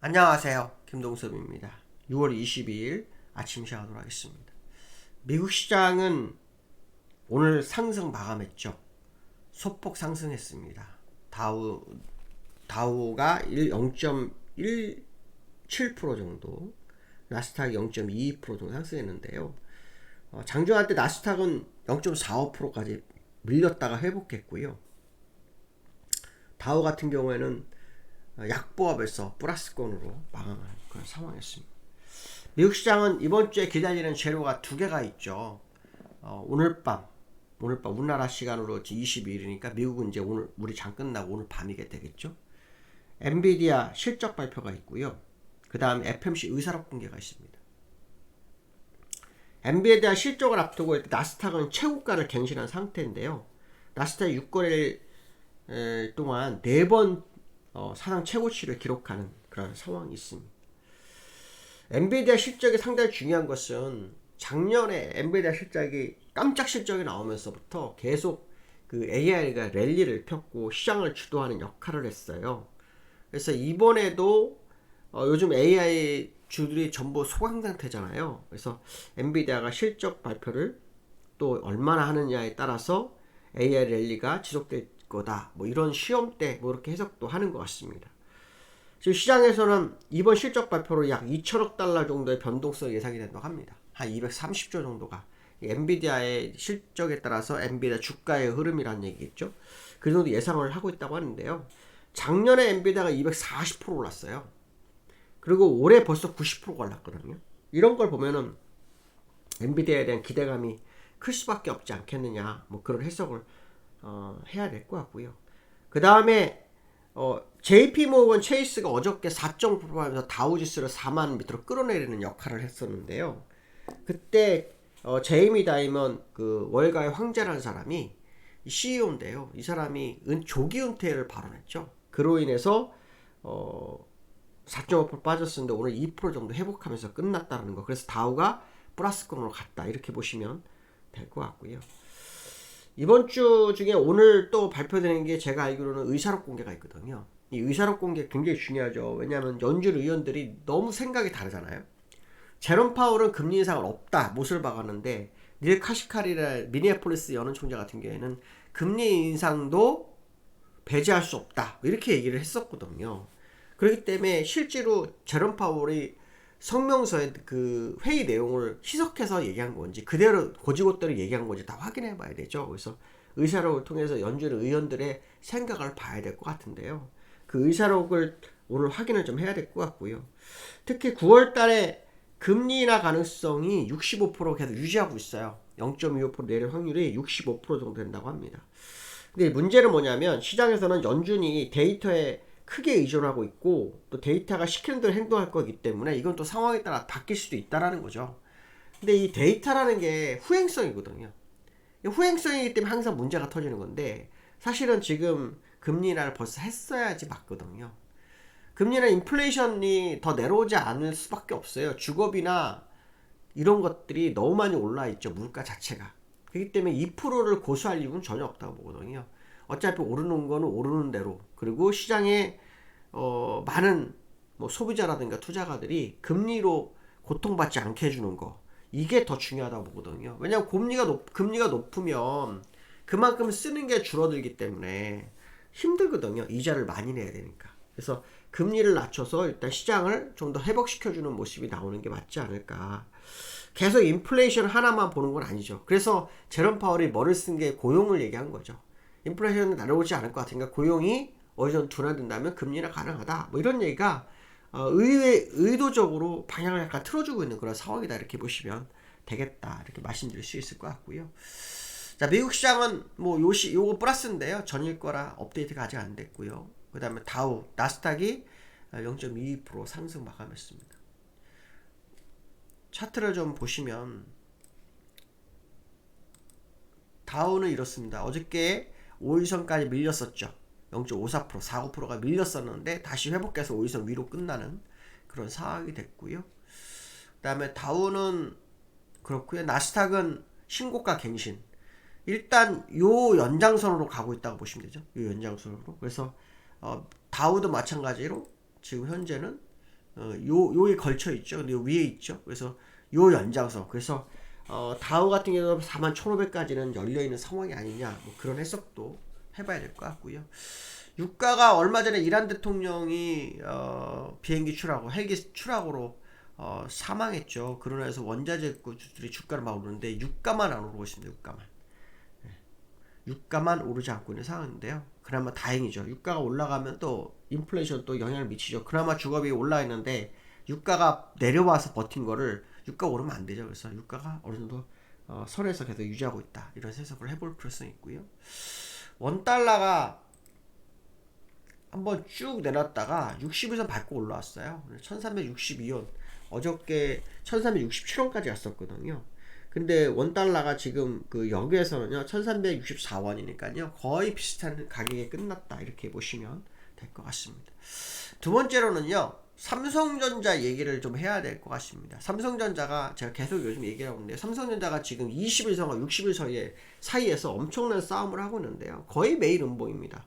안녕하세요. 김동섭입니다. 6월 22일 아침 시작하도록 하겠습니다. 미국 시장은 오늘 상승 마감했죠. 소폭 상승했습니다. 다우, 다우가 0.17% 정도, 나스닥 0.22% 정도 상승했는데요. 어, 장중할 때 나스닥은 0.45%까지 밀렸다가 회복했고요. 다우 같은 경우에는 약보합에서 플러스권으로 마감한 그런 상황이었습니다. 미국 시장은 이번 주에 기다리는 재료가 두 개가 있죠. 어, 오늘 밤, 오늘 밤 우리나라 시간으로 22일이니까 미국은 이제 오늘 우리 장 끝나고 오늘 밤이게 되겠죠. 엔비디아 실적 발표가 있고요. 그 다음 FMC 의사록 공개가 있습니다. 엔비디아 실적을 앞두고 나스닥은 최고가를 갱신한 상태인데요. 나스닥 6거래일 동안 네 번 어, 사상 최고치를 기록하는 그런 상황이 있습니다. 엔비디아 실적이 상당히 중요한 것은 작년에 엔비디아 실적이 깜짝 실적이 나오면서부터 계속 그 AI가 랠리를 폈고 시장을 주도하는 역할을 했어요. 그래서 이번에도 어, 요즘 AI 주들이 전부 소강 상태잖아요. 그래서 엔비디아가 실적 발표를 또 얼마나 하느냐에 따라서 AI 랠리가 지속될 거다. 뭐 이런 시험 때 뭐 이렇게 해석도 하는 것 같습니다. 지금 시장에서는 이번 실적 발표로 약 2천억 달러 정도의 변동성이 예상이 된다고 합니다. 한 230조 정도가 엔비디아의 실적에 따라서 엔비디아 주가의 흐름이라는 얘기겠죠. 그 정도 예상을 하고 있다고 하는데요. 작년에 엔비디아가 240% 올랐어요. 그리고 올해 벌써 90%가 올랐거든요. 이런 걸 보면은 엔비디아에 대한 기대감이 클 수밖에 없지 않겠느냐. 뭐 그런 해석을 어, 해야 될 것 같고요. 그 다음에 어, JP 모건 체이스가 어저께 4.9%하면서 다우지수를 4만 밑으로 끌어내리는 역할을 했었는데요. 그때 어, 제이미 다이먼 그 월가의 황제라는 사람이 CEO인데요. 이 사람이 은, 조기 은퇴를 발언했죠. 그로 인해서 어, 4.5% 빠졌었는데 오늘 2% 정도 회복하면서 끝났다는 거. 그래서 다우가 플러스권으로 갔다 이렇게 보시면 될 것 같고요. 이번 주 중에 오늘 또 발표되는 게 제가 알기로는 의사록 공개가 있거든요. 이 의사록 공개 굉장히 중요하죠. 왜냐하면 연준 의원들이 너무 생각이 다르잖아요. 제롬 파월은 금리 인상은 없다 못을 박았는데 닐 카시칼이라 미니애폴리스 연은 총장 같은 경우에는 금리 인상도 배제할 수 없다 이렇게 얘기를 했었거든요. 그렇기 때문에 실제로 제롬 파월이 성명서에 그 회의 내용을 희석해서 얘기한 건지 그대로 고지고대로 얘기한 건지 다 확인해 봐야 되죠. 그래서 의사록을 통해서 연준 의원들의 생각을 봐야 될 것 같은데요. 그 의사록을 오늘 확인을 좀 해야 될 것 같고요. 특히 9월 달에 금리 인하 가능성이 65% 계속 유지하고 있어요. 0.25% 내릴 확률이 65% 정도 된다고 합니다. 근데 문제는 뭐냐면 시장에서는 연준이 데이터에 크게 의존하고 있고 또 데이터가 시키는 대로 행동할 거기 때문에 이건 또 상황에 따라 바뀔 수도 있다라는 거죠. 근데 이 데이터라는 게 후행성이거든요. 후행성이기 때문에 항상 문제가 터지는 건데 사실은 지금 금리 인하를 벌써 했어야지 맞거든요. 금리나 인플레이션이 더 내려오지 않을 수밖에 없어요. 주거비나 이런 것들이 너무 많이 올라 있죠. 물가 자체가. 그렇기 때문에 2%를 고수할 이유는 전혀 없다고 보거든요. 어차피 오르는 거는 오르는 대로 그리고 시장에 어, 많은 뭐 소비자라든가 투자가들이 금리로 고통받지 않게 해주는 거 이게 더 중요하다고 보거든요. 왜냐하면 금리가 높 금리가 높으면 그만큼 쓰는 게 줄어들기 때문에 힘들거든요. 이자를 많이 내야 되니까. 그래서 금리를 낮춰서 일단 시장을 좀 더 회복시켜주는 모습이 나오는 게 맞지 않을까. 계속 인플레이션 하나만 보는 건 아니죠. 그래서 제롬 파월이 뭐를 쓴 게 고용을 얘기한 거죠. 인플레이션은 날아오지 않을 것 같으니까 고용이 어느 정도 둔화된다면 금리나 가능하다. 뭐 이런 얘기가 어, 의외 의도적으로 방향을 약간 틀어주고 있는 그런 상황이다 이렇게 보시면 되겠다 이렇게 말씀드릴 수 있을 것 같고요. 자 미국 시장은 뭐 요시 요거 플러스인데요 전일 거라 업데이트가 아직 안 됐고요. 그 다음에 다우 나스닥이 0.22% 상승 마감했습니다. 차트를 좀 보시면 다우는 이렇습니다. 어저께 5일선까지 밀렸었죠. 0.54% 49%가 밀렸었는데 다시 회복해서 5일선 위로 끝나는 그런 상황이 됐고요. 그 다음에 다우는 그렇고요. 나스닥은 신고가 갱신. 일단 요 연장선으로 가고 있다고 보시면 되죠. 요 연장선으로. 그래서 어, 다우도 마찬가지로 지금 현재는 어, 요 요에 걸쳐 있죠. 근데 요 위에 있죠. 그래서 요 연장선. 그래서 어, 다우 같은 경우는 4만 1,500까지는 열려 있는 상황이 아니냐. 뭐 그런 해석도 해봐야 될 것 같고요. 유가가 얼마 전에 이란 대통령이 어, 비행기 추락으로 헬기 추락으로 어, 사망했죠. 그러나 해서 원자재들이 주가를 막 오르는데 유가만 안 오르고 있습니다. 유가만. 예. 유가만 오르지 않고 있는 상황인데요. 그나마 다행이죠. 유가가 올라가면 또 인플레이션 또 영향을 미치죠. 그나마 주거비 올라 있는데 유가가 내려와서 버틴 거를 유가 오르면 안 되죠. 그래서 유가가 어느 정도 어, 선에서 계속 유지하고 있다. 이런 해석을 해볼 필요성이 있고요. 원 달러가 한번 쭉 내렸다가 60에서 밟고 올라왔어요. 1362원. 어저께 1367원까지 갔었거든요. 근데 원 달러가 지금 그 여기에서는요 1364원이니까요 거의 비슷한 가격에 끝났다 이렇게 보시면 될 것 같습니다. 두 번째로는요 삼성전자 얘기를 좀 해야 될 것 같습니다. 삼성전자가 제가 계속 요즘 얘기하고 있는데 삼성전자가 지금 20일선과 60일 사이에 사이에서 엄청난 싸움을 하고 있는데요. 거의 매일 음봉입니다.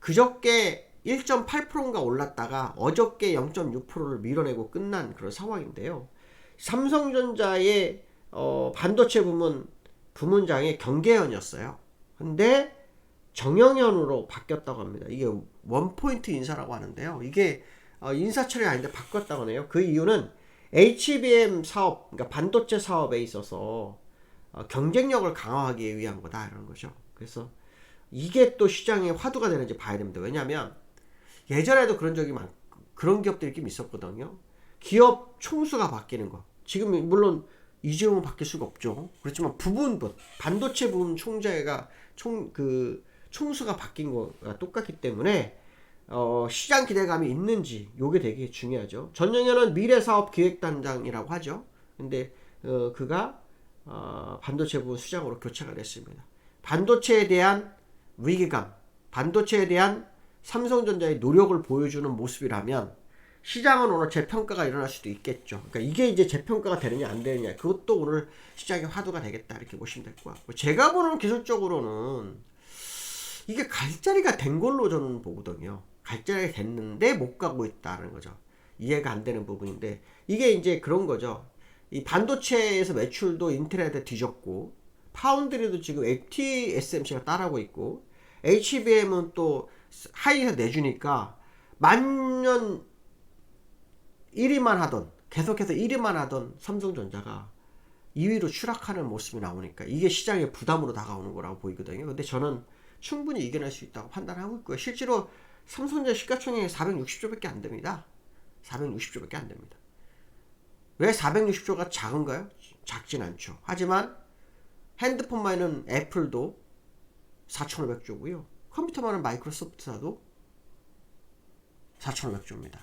그저께 1.8%인가 올랐다가 어저께 0.6%를 밀어내고 끝난 그런 상황인데요. 삼성전자의 어, 반도체 부문 부문장이 경계현이었어요. 근데 정영현으로 바뀌었다고 합니다. 이게 원포인트 인사라고 하는데요. 이게 어, 인사철이 아닌데 바꿨다고 하네요. 그 이유는 HBM 사업, 그러니까 반도체 사업에 있어서 어, 경쟁력을 강화하기 위한 거다 이런 거죠. 그래서 이게 또 시장에 화두가 되는지 봐야 됩니다. 왜냐하면 예전에도 그런 적이 많, 그런 기업들이 좀 있었거든요. 기업 총수가 바뀌는 거. 지금 물론 이재용은 바뀔 수가 없죠. 그렇지만 부분 반도체 부분 총재가 총 그 총수가 바뀐 거가 똑같기 때문에 어, 시장 기대감이 있는지 요게 되게 중요하죠. 전영현은 미래사업기획단장이라고 하죠. 근데 어, 그가 어, 반도체 부분 수장으로 교체가 됐습니다. 반도체에 대한 위기감, 반도체에 대한 삼성전자의 노력을 보여주는 모습이라면 시장은 오늘 재평가가 일어날 수도 있겠죠. 그러니까 이게 이제 재평가가 되느냐 안 되느냐 그것도 오늘 시장의 화두가 되겠다 이렇게 보시면 될 것 같고 제가 보는 기술적으로는 이게 갈 자리가 된 걸로 저는 보거든요. 갈 자리가 됐는데 못 가고 있다는 거죠. 이해가 안 되는 부분인데 이게 이제 그런 거죠. 이 반도체에서 매출도 인텔한테 뒤졌고 파운드리도 지금 TSMC가 따라고 있고 HBM은 또 하이에서 내주니까 만년 1위만 하던 계속해서 1위만 하던 삼성전자가 2위로 추락하는 모습이 나오니까 이게 시장의 부담으로 다가오는 거라고 보이거든요. 근데 저는 충분히 이겨낼 수 있다고 판단하고 있고요. 실제로 삼성전자 시가총액이 460조밖에 안 됩니다. 460조밖에 안 됩니다. 왜 460조가 작은가요? 작진 않죠. 하지만 핸드폰만은 애플도 4,500조고요. 컴퓨터만은 마이크로소프트사도 4,500조입니다.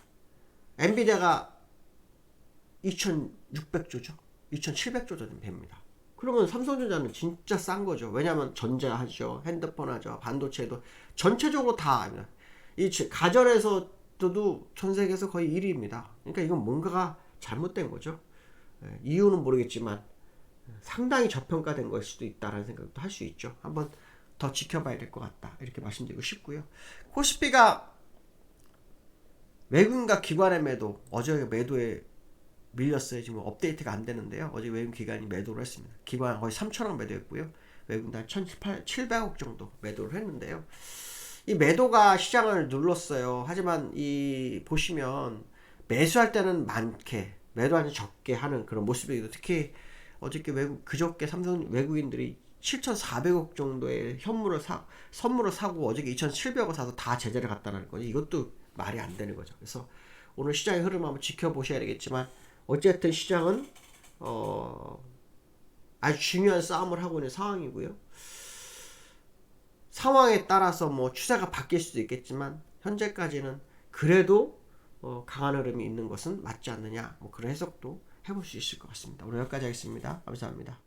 엔비디아가 2,600조죠. 2,700조 정도 됩니다. 그러면 삼성전자는 진짜 싼 거죠. 왜냐하면 전자 하죠, 핸드폰 하죠, 반도체도 전체적으로 다 이 가전에서도 전 세계에서 거의 1위입니다. 그러니까 이건 뭔가가 잘못된 거죠. 예, 이유는 모르겠지만 상당히 저평가된 걸 수도 있다라는 생각도 할 수 있죠. 한번 더 지켜봐야 될 것 같다 이렇게 말씀드리고 싶고요. 코스피가 외국인과 기관의 매도 어제 매도에 밀렸어요. 지금 업데이트가 안 되는데요. 어제 외국인 기관이 매도를 했습니다. 기관 거의 3천억 매도했고요. 외국인 한 1,700억 정도 매도를 했는데요. 이 매도가 시장을 눌렀어요. 하지만 이 보시면 매수할 때는 많게 매도할 때 적게 하는 그런 모습이기도 특히 어저께 외국 그저께 삼성 외국인들이 7,400억 정도의 현물을 사 선물을 사고 어저께 2,700억 사서 다 제재를 갔다는 거지 이것도 말이 안 되는 거죠. 그래서 오늘 시장의 흐름 한번 지켜보셔야 되겠지만 어쨌든 시장은 어 아주 중요한 싸움을 하고 있는 상황이고요. 상황에 따라서 뭐 추세가 바뀔 수도 있겠지만 현재까지는 그래도 어 강한 흐름이 있는 것은 맞지 않느냐 뭐 그런 해석도 해볼 수 있을 것 같습니다. 오늘 여기까지 하겠습니다. 감사합니다.